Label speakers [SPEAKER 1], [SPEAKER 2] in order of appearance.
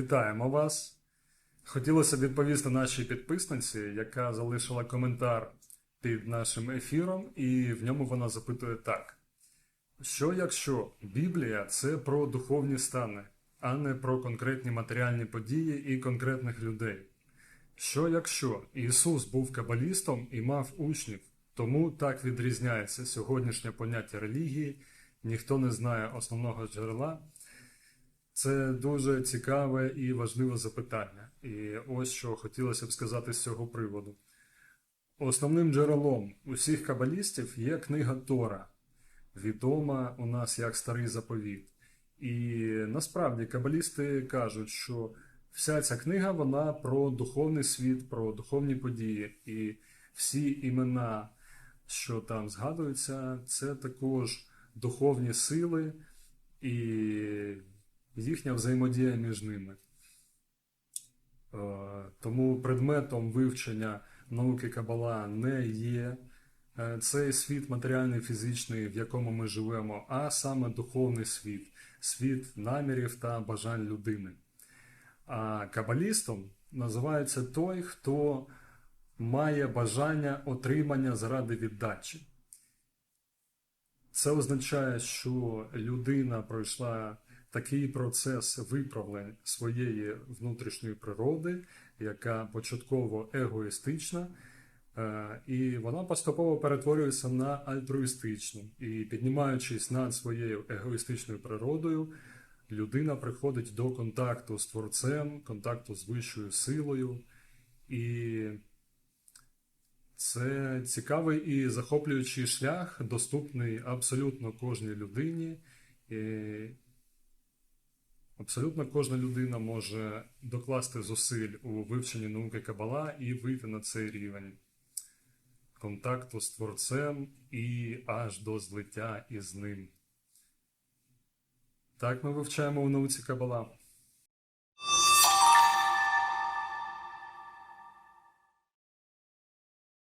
[SPEAKER 1] Вітаємо вас. Хотілося б відповісти нашій підписниці, яка залишила коментар під нашим ефіром, і в ньому вона запитує так: що якщо Біблія це про духовні стани, а не про конкретні матеріальні події і конкретних людей? Що якщо Ісус був кабалістом і мав учнів, тому так відрізняється сьогоднішнє поняття релігії, ніхто не знає основного джерела. Це дуже цікаве і важливе запитання. І ось що хотілося б сказати з цього приводу. Основним джерелом усіх кабалістів є книга Тора, відома у нас як Старий Заповіт. І насправді кабалісти кажуть, що вся ця книга вона про духовний світ, про духовні події. І всі імена, що там згадуються, це також духовні сили і їхня взаємодія між ними. Е, Тому предметом вивчення науки Кабала не є е, цей світ матеріальний, фізичний, в якому ми живемо, а саме духовний світ, світ намірів та бажань людини. А кабалістом називається той, хто має бажання отримання заради віддачі. Це означає, що людина пройшла такий процес виправлень своєї внутрішньої природи, яка початково егоїстична, е, і вона поступово перетворюється на альтруїстичну. І піднімаючись над своєю егоїстичною природою, людина приходить до контакту з творцем, контакту з вищою силою. І це цікавий і захоплюючий шлях, доступний абсолютно кожній людині. Абсолютно кожна людина може докласти зусиль у вивченні науки Кабала і вийти на цей рівень контакту з творцем і аж до злиття із ним. Так ми вивчаємо у науці Кабала.